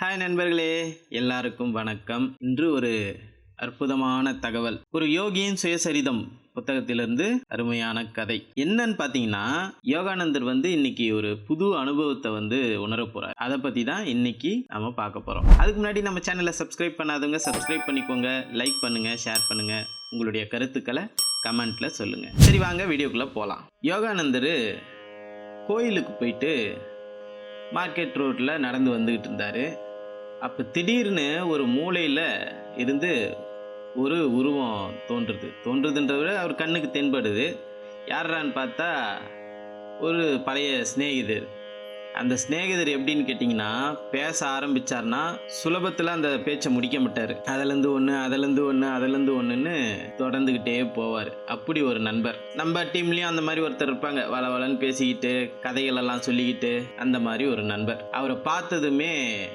Hi நண்பர்களே. எல்லாருக்கும் வணக்கம். இன்று ஒரு அற்புதமான தகவல். ஒரு யோகியின் சுயசரிதம் புத்தகத்திலிருந்து அருமையான கதை. என்னன்னு பார்த்தீங்கன்னா யோகானந்தர் வந்து இன்னைக்கு ஒரு புது அனுபவத்தை வந்து உணர போறார். அதை பத்தி தான் இன்னைக்கு நம்ம பார்க்க போறோம். அதுக்கு முன்னாடி நம்ம சேனலை சப்ஸ்கிரைப் பண்ணாதவங்க சப்ஸ்கிரைப் பண்ணிக்கோங்க. லைக் பண்ணுங்க ஷேர் பண்ணுங்க. உங்களுடைய கருத்துக்களை கமெண்ட்ல சொல்லுங்க. சரி வாங்க வீடியோக்குள்ள போகலாம் யோகானந்தர் கோயிலுக்கு போயிட்டு மார்க்கெட் ரோட்டில் நடந்து வந்துக்கிட்டு இருந்தார். அப்போ திடீர்னு ஒரு மூலையில் இருந்து ஒரு உருவம் தோன்றுது. தோன்றுதுன்றத விட அவர் கண்ணுக்கு தென்படுது. யாரான்னு பார்த்தா ஒரு பழைய சிநேகிதர். அந்த சிநேகிதர் எப்படின்னு கேட்டிங்கன்னா பேச ஆரம்பித்தார்னா சுலபத்தில் அந்த பேச்சை முடிக்க மாட்டார். அதுலேருந்து ஒன்று அதுலேருந்து ஒன்று அதுலேருந்து ஒன்றுன்னு தொடர்ந்துக்கிட்டே போவார். அப்படி ஒரு நண்பர். நம்ம டீம்லேயும் அந்த மாதிரி ஒருத்தர் இருப்பாங்க. வள வளன்னு பேசிக்கிட்டு கதைகளெல்லாம் சொல்லிக்கிட்டு அந்த மாதிரி ஒரு நண்பர். அவரை பார்த்ததுமே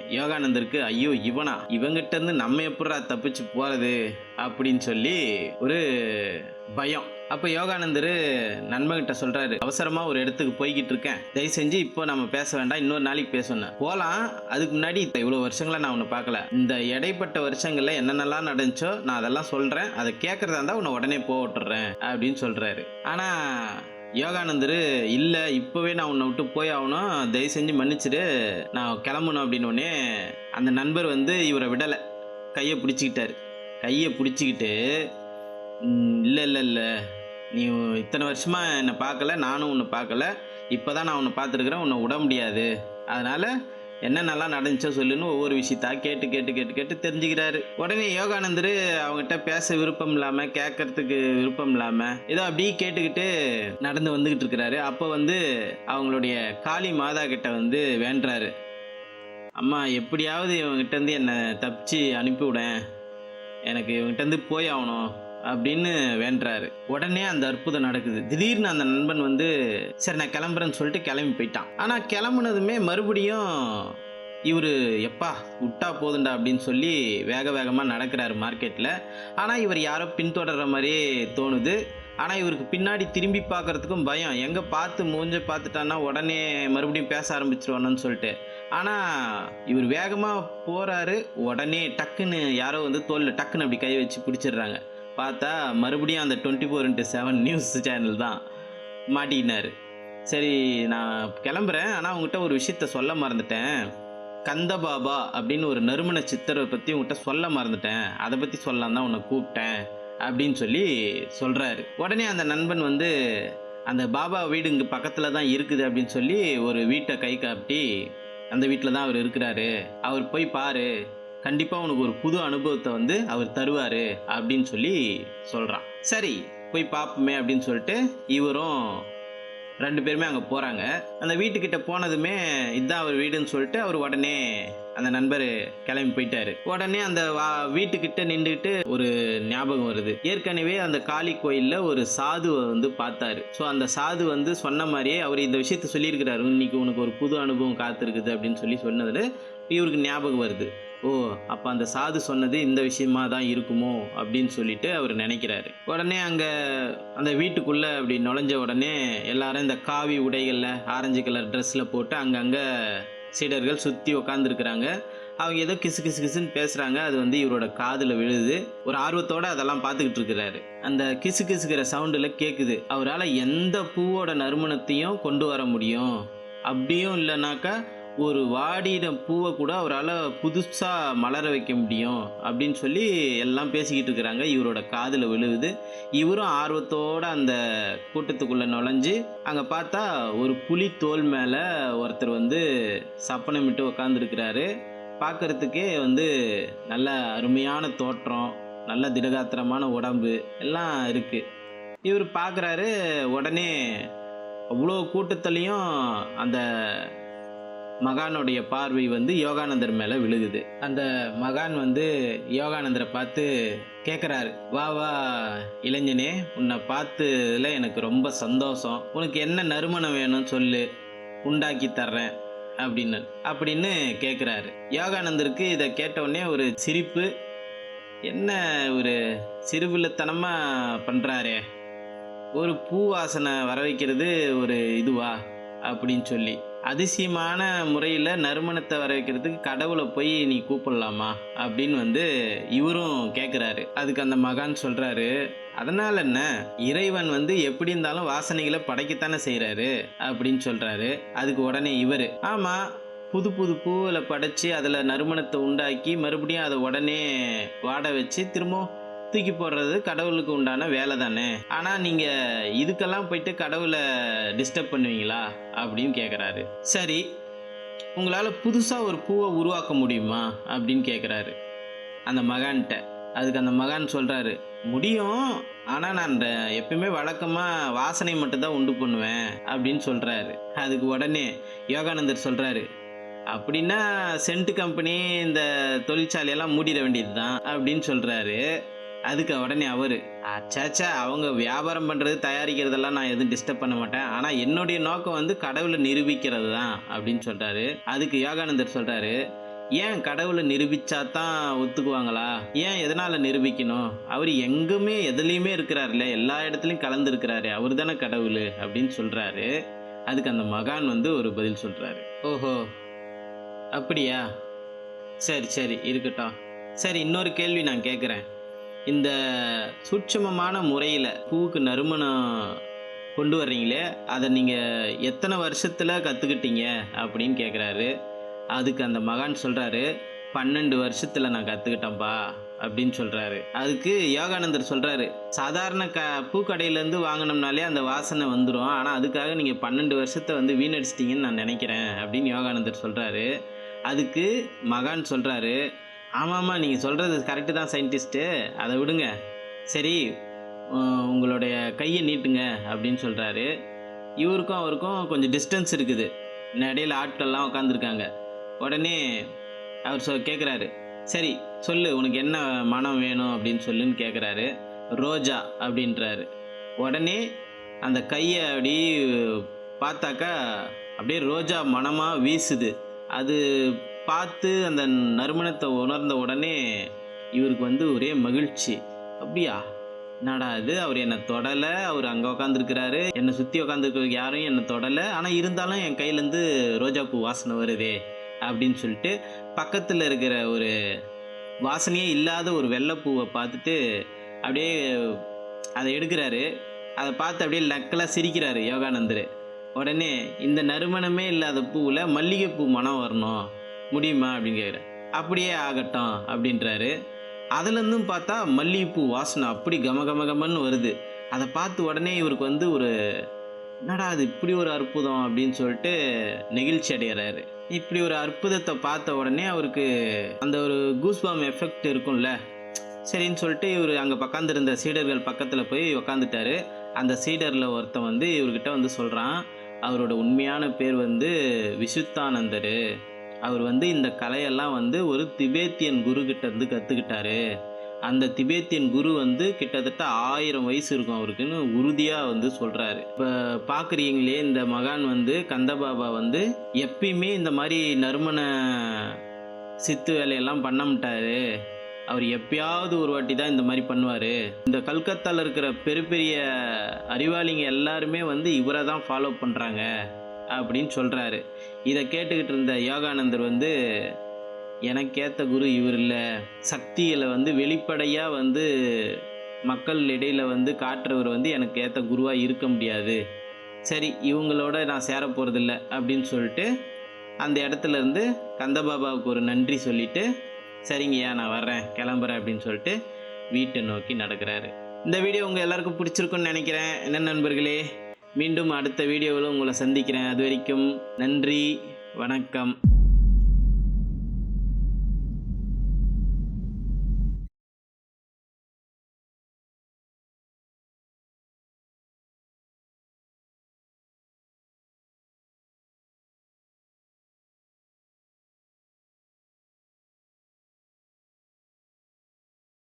யோகானந்தருக்கு ஐயோ இவனா? இவங்கிட்ட இருந்து நம்ம எப்படா தப்பிச்சு போகிறது அப்படின்னு சொல்லி ஒரு பயம். அப்போ யோகானந்தர் நண்பகிட்ட சொல்கிறாரு அவசரமாக ஒரு இடத்துக்கு போய்கிட்டு இருக்கேன். தயவு செஞ்சு இப்போ நம்ம பேச வேண்டாம் இன்னொரு நாளைக்கு பேசணும் போகலாம் அதுக்கு முன்னாடி இவ்வளோ வருஷங்களாக நான் உன்னை பார்க்கல. இந்த இடைப்பட்ட வருஷங்களில் என்னென்னலாம் நடந்துச்சோ நான் அதெல்லாம் சொல்கிறேன் அதை கேட்குறதா இருந்தால் உன்னை உடனே போக விட்டுறேன் அப்படின்னு சொல்கிறாரு ஆனால் யோகானந்தர் இல்லை இப்போவே நான் உன்னை விட்டு போய் ஆகணும். தயவு செஞ்சு மன்னிச்சிடு. நான் கிளம்பணும் அப்படின்னு அந்த நண்பர் வந்து இவரை விடலை. கையை பிடிச்சிக்கிட்டாரு. கையை பிடிச்சிக்கிட்டு இல்லை இல்லை இல்லை. நீ இத்தனை வருஷமாக என்னை பார்க்கல நானும் உன்னை பார்க்கல. இப்போ தான் நான் உன்னை பார்த்துருக்குறேன் உன்னை விட முடியாது. அதனால் என்னென்னலாம் நடந்துச்சோ சொல்லுன்னு ஒவ்வொரு விஷயத்தா கேட்டு கேட்டு கேட்டு கேட்டு தெரிஞ்சுக்கிறாரு. உடனே யோகானந்தர் அவங்ககிட்ட பேச விருப்பம் இல்லாமல் கேட்கறதுக்கு விருப்பம் இல்லாமல் ஏதோ அப்படியே கேட்டுக்கிட்டு நடந்து வந்துக்கிட்டு இருக்கிறாரு. அப்போ வந்து அவங்களுடைய காளி மாதா கிட்ட வந்து வேண்டுறாரு. அம்மா எப்படியாவது இவங்ககிட்ட இருந்து என்னை தப்பிச்சு அனுப்பிவிடேன். எனக்கு இவங்ககிட்ட இருந்து போய் ஆகணும். அப்படின்னு வேண்டுறாரு. உடனே அந்த அற்புதம் நடக்குது. திடீர்னு அந்த நண்பன் வந்து சரி நான் கிளம்புறேன்னு சொல்லிட்டு கிளம்பி போயிட்டான். ஆனால் கிளம்புனதுமே மறுபடியும் இவர் எப்பா விட்டா போதுண்டா அப்படின்னு சொல்லி வேக வேகமாக நடக்கிறாரு மார்க்கெட்டில் ஆனால் இவர் யாரோ பின்தொடர்ற மாதிரியே தோணுது. ஆனால் இவருக்கு பின்னாடி திரும்பி பார்க்கறதுக்கும் பயம். எங்கே பார்த்து மூஞ்ச பார்த்துட்டான்னா உடனே மறுபடியும் பேச ஆரம்பிச்சிருவானு சொல்லிட்டு. ஆனால் இவர் வேகமாக போகிறாரு உடனே டக்குன்னு யாரோ வந்து தோலில் டக்குன்னு அப்படி கை வச்சு பிடிச்சிடுறாங்க. பார்த்தா மறுபடியும் அந்த twenty four into seven news channel தான் மாட்டிக்கினார். சரி நான் கிளம்புறேன். ஆனால் உங்ககிட்ட ஒரு விஷயத்த சொல்ல மறந்துட்டேன். கந்தபாபா அப்படின்னு ஒரு நறுமண சித்தரை பற்றி உங்ககிட்ட சொல்ல மறந்துட்டேன். அதை பற்றி சொல்லலாம் தான் உன்னை கூப்பிட்டேன் அப்படின்னு சொல்லி சொல்கிறாரு உடனே அந்த நண்பன் வந்து அந்த பாபா வீடு இங்கே பக்கத்தில் தான் இருக்குது அப்படின்னு சொல்லி ஒரு வீட்டை கை காப்பிட்டி அந்த வீட்டில் தான் அவர் இருக்கிறாரு. அவர் போய் பாரு கண்டிப்பாக உனக்கு ஒரு புது அனுபவத்தை வந்து அவர் தருவார் அப்படின்னு சொல்லி சொல்கிறான் சரி போய் பார்ப்போமே அப்படின்னு சொல்லிட்டு இவரும் ரெண்டு பேருமே அங்கே போகிறாங்க அந்த வீட்டுக்கிட்ட போனதுமே இதுதான் அவர் வீடுன்னு சொல்லிட்டு அவர் உடனே அந்த நண்பர் கிளம்பி போயிட்டாரு. உடனே அந்த வா வீட்டுக்கிட்ட நின்றுட்டு ஒரு ஞாபகம் வருது. ஏற்கனவே அந்த காளி கோயிலில் ஒரு சாதுவை வந்து பார்த்தாரு. ஸோ அந்த சாது வந்து சொன்ன மாதிரியே அவர் இந்த விஷயத்த சொல்லியிருக்கிறாரு. இன்னைக்கு உனக்கு ஒரு புது அனுபவம் காத்திருக்குது அப்படின்னு சொல்லி சொன்னதில் இவருக்கு ஞாபகம் வருது. ஓ அப்போ அந்த சாது சொன்னது இந்த விஷயமா தான் இருக்குமோ அப்படின்னு சொல்லிட்டு அவர் நினைக்கிறாரு. உடனே அங்கே அந்த வீட்டுக்குள்ளே அப்படி நுழைஞ்ச உடனே எல்லாரும் இந்த காவி உடைகளில் ஆரஞ்சு கலர் ட்ரெஸ்ஸில் போட்டு அங்கங்கே சீடர்கள் சுற்றி உக்காந்துருக்குறாங்க. அவங்க ஏதோ கிசு கிசு கிசுன்னு பேசுகிறாங்க அது வந்து இவரோட காதில் விழுது. ஒரு ஆர்வத்தோடு அதெல்லாம் பார்த்துக்கிட்டு இருக்கிறாரு. அந்த கிசு கிசுக்கிற சவுண்டில் கேட்குது அவரால் எந்த பூவோட நறுமணத்தையும் கொண்டு வர முடியும்? அப்படியும் இல்லைனாக்கா ஒரு வாடின பூவை கூட அவரால் புதுசாக மலர வைக்க முடியும் அப்படின்னு சொல்லி எல்லாம் பேசிக்கிட்டு இருக்கிறாங்க. இவரோட காதில் விழுவுது. இவரும் ஆர்வத்தோடு அந்த கூட்டத்துக்குள்ளே நுழைஞ்சு அங்கே பார்த்தா ஒரு புலி தோல் மேலே ஒருத்தர் வந்து சப்பனமிட்டு உக்காந்துருக்கிறாரு. பார்க்குறதுக்கே வந்து நல்ல அருமையான தோற்றம் நல்ல திடகாத்திரமான உடம்பு எல்லாம் இருக்குது இவர் பார்க்குறாரு உடனே அவ்வளோ கூட்டத்துலேயும் அந்த மகானுடைய பார்வை வந்து யோகானந்தர் மேலே விழுகுது. அந்த மகான் வந்து யோகானந்தரை பார்த்து கேட்குறாரு வா வா இளைஞனே உன்னை பார்த்ததுல எனக்கு ரொம்ப சந்தோஷம். உனக்கு என்ன நறுமணம் வேணும்னு சொல்லு உண்டாக்கி தர்றேன் அப்படின்னு. அப்படின்னு கேட்குறாரு யோகானந்தருக்கு இதை கேட்டவுடனே ஒரு சிரிப்பு என்ன ஒரு சிறுபிள்ளைத்தனமாக பண்ணுறாரே ஒரு பூ வாசனை வர வைக்கிறது ஒரு இதுவா? அப்படின்னு சொல்லி. அதிசயமான முறையில் நறுமணத்தை வர வைக்கிறதுக்கு கடவுளை போய் நீ கூப்பிடலாமா அப்படின்னு வந்து இவரும் கேட்குறாரு அதுக்கு அந்த மகான் சொல்கிறாரு அதனால் என்ன? இறைவன் வந்து எப்படி இருந்தாலும் வாசனைகளை படைக்கத்தானே செய்கிறாரு அப்படின்னு சொல்கிறாரு அதுக்கு உடனே இவர் ஆமாம் புது புது பூவில் படைச்சி அதில் நறுமணத்தை உண்டாக்கி மறுபடியும் அதை உடனே வாட வச்சு திரும்ப தூக்கி போடுறது கடவுளுக்கு உண்டான வேலை தானே? ஆனால் நீங்கள் இதுக்கெல்லாம் போயிட்டு கடவுளை டிஸ்டர்ப் பண்ணுவீங்களா? அப்படின்னு கேட்குறாரு சரி உங்களால் புதுசாக ஒரு பூவை உருவாக்க முடியுமா? அப்படின்னு கேட்குறாரு அந்த மகான்கிட்ட. அதுக்கு அந்த மகான் சொல்கிறாரு முடியும். ஆனால் நான் எப்பயுமே வழக்கமாக வாசனை மட்டும்தான் உண்டு பண்ணுவேன். அப்படின்னு சொல்கிறாரு அதுக்கு உடனே யோகானந்தர் சொல்கிறாரு அப்படின்னா சென்ட் கம்பெனி இந்த தொழிற்சாலையெல்லாம் மூடிட வேண்டியது தான் அப்படின்னு சொல்கிறாரு அதுக்கு உடனே அவர் அச்சாச்சா அவங்க வியாபாரம் பண்ணுறது தயாரிக்கிறதெல்லாம் நான் எதுவும் டிஸ்டர்ப் பண்ண மாட்டேன். ஆனால் என்னுடைய நோக்கம் வந்து கடவுளை நிரூபிக்கிறது தான் அப்படின்னு சொல்கிறாரு அதுக்கு யோகானந்தர் சொல்கிறாரு ஏன் கடவுளை நிரூபிச்சா தான் ஒத்துக்குவாங்களா? ஏன் எதனால் நிரூபிக்கணும்? அவர் எங்குமே எதுலேயுமே இருக்கிறாருல்ல எல்லா இடத்துலையும் கலந்துருக்கிறாரு அவர் தானே கடவுள் அப்படின்னு சொல்கிறாரு அதுக்கு அந்த மகான் வந்து ஒரு பதில் சொல்கிறாரு ஓஹோ அப்படியா? சரி சரி இருக்கட்டும். சரி இன்னொரு கேள்வி நான் கேட்குறேன் இந்த சூட்சமமான முறையில் பூவுக்கு நறுமணம் கொண்டு வர்றீங்களே அதை நீங்கள் எத்தனை வருஷத்தில் கற்றுக்கிட்டீங்க அப்படின்னு கேட்குறாரு அதுக்கு அந்த மகான் சொல்கிறாரு பன்னெண்டு வருஷத்தில் நான் கற்றுக்கிட்டேன்ப்பா அப்படின்னு சொல்கிறாரு அதுக்கு யோகானந்தர் சொல்கிறாரு சாதாரண க பூக்கடையிலேருந்து வாங்கினோம்னாலே அந்த வாசனை வந்துடும் ஆனால் அதுக்காக நீங்கள் பன்னெண்டு வருஷத்தை வந்து வீணடிச்சிட்டிங்கன்னு நான் நினைக்கிறேன் அப்படின்னு யோகானந்தர் சொல்கிறாரு அதுக்கு மகான் சொல்கிறாரு ஆமாம்மா நீங்கள் சொல்கிறது கரெக்டு தான் சயின்டிஸ்ட்டு அதை விடுங்க. சரி உங்களுடைய கையை நீட்டுங்க அப்படின்னு சொல்கிறாரு இவருக்கும் அவருக்கும் கொஞ்சம் டிஸ்டன்ஸ் இருக்குது. இடையில ஆட்கள்லாம் உட்காந்துருக்காங்க உடனே அவர் சொ கேட்குறாரு சரி சொல்லு உனக்கு என்ன மனம் வேணும் அப்படின்னு சொல்லுன்னு கேட்குறாரு ரோஜா அப்படின்றாரு. உடனே அந்த கையை அப்படி பார்த்தாக்கா அப்படியே ரோஜா மனமாக வீசுது. அது பார்த்து அந்த நறுமணத்தை உணர்ந்த உடனே இவருக்கு வந்து ஒரே மகிழ்ச்சி. அப்படியா? என்னடா இது? அவர் என்னை தொடலை. அவர் அங்கே உட்காந்துருக்கிறாரு என்னை சுற்றி உக்காந்துருக்கிறதுக்கு யாரும் என்னை தொடலை. ஆனால் இருந்தாலும் என் கையிலேருந்து ரோஜாப்பூ வாசனை வருதே அப்படின்னு சொல்லிட்டு பக்கத்தில் இருக்கிற ஒரு வாசனையே இல்லாத ஒரு வெள்ளைப்பூவை பார்த்துட்டு அப்படியே அதை எடுக்கிறாரு. அதை பார்த்து அப்படியே நக்கலாக சிரிக்கிறாரு யோகானந்தர். உடனே இந்த நறுமணமே இல்லாத பூவில் மல்லிகைப்பூ மனம் வரணும். முடியுமா அப்படின்னு கேட்குறேன் அப்படியே ஆகட்டும் அப்படின்றாரு. அதுலேருந்தும் பார்த்தா மல்லிகைப்பூ வாசனை அப்படி கம கம கமன்னு வருது. அதை பார்த்து உடனே இவருக்கு வந்து ஒரு என்னடா அது இப்படி ஒரு அற்புதம்? அப்படின்னு சொல்லிட்டு நெகிழ்ச்சி அடைகிறாரு இப்படி ஒரு அற்புதத்தை பார்த்த உடனே அவருக்கு அந்த ஒரு கூஸ்பாம் எஃபெக்ட் இருக்கும்ல. சரின்னு சொல்லிட்டு இவர் அங்கே பக்காந்துருந்த சீடர்கள் பக்கத்தில் போய் உக்காந்துட்டாரு. அந்த சீடரில் ஒருத்தன் வந்து இவர்கிட்ட வந்து சொல்கிறான் அவரோட உண்மையான பேர் வந்து விசுத்தானந்தர். அவர் வந்து இந்த கலையெல்லாம் வந்து ஒரு திபேத்தியன் குரு கிட்டேருந்து கற்றுக்கிட்டாரு அந்த திபேத்தியன் குரு வந்து கிட்டத்தட்ட ஆயிரம் வயசு இருக்கும் அவருக்குன்னு உறுதியாக வந்து சொல்கிறாரு இப்போ பார்க்குறீங்களே இந்த மகான் வந்து கந்தபாபா வந்து எப்பயுமே இந்த மாதிரி நறுமண சித்து வேலையெல்லாம் பண்ண மாட்டாரு. அவர் எப்பயாவது ஒரு வாட்டி தான் இந்த மாதிரி பண்ணுவார். இந்த கல்கத்தாவில் இருக்கிற பெரிய பெரிய அறிவாளிங்க எல்லாருமே வந்து இவரை தான் ஃபாலோ பண்ணுறாங்க அப்படின்னு சொல்கிறாரு இதை கேட்டுக்கிட்டு இருந்த யோகானந்தர் வந்து எனக்கேற்ற குரு இவர் இல்லை. சக்திகளை வந்து வெளிப்படையாக வந்து மக்கள் இடையில வந்து காட்டுறவர் வந்து எனக்கு ஏற்ற குருவாக இருக்க முடியாது. சரி இவங்களோட நான் சேர போகிறதில்ல அப்படின்னு சொல்லிட்டு அந்த இடத்துல இருந்து கந்தபாபாவுக்கு ஒரு நன்றி சொல்லிட்டு சரிங்கய்யா நான் வர்றேன். கிளம்புறேன். அப்படின்னு சொல்லிட்டு வீட்டை நோக்கி நடக்கிறாரு. இந்த வீடியோ உங்கள் எல்லாருக்கும் பிடிச்சிருக்குன்னு நினைக்கிறேன். என்ன நண்பர்களே? மீண்டும் அடுத்த வீடியோவில் உங்களை சந்திக்கிறேன். அது வரைக்கும் நன்றி வணக்கம்.